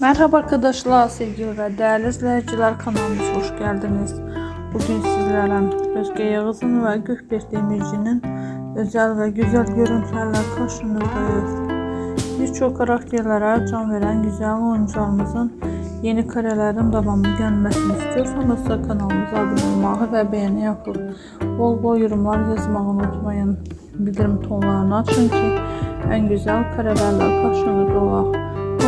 Merhaba arkadaşlar, sevgili değerli izleyiciler kanalımıza hoş geldiniz. Bugün sizlerle Özge Yağız'ın ve Gökberk Demirci'nin özel ve güzel görüntülerle karşınızdayız. Birçok karakterlere can veren güzel oyuncularımızın yeni karelerin devamlı gelmesini istiyorsanız da kanalımıza abone olmayı ve beğeni yapıp bol bol yorumlar yazmayı unutmayın. Bildirim tonlarını açın ki en güzel karelerle karşınızda olalım.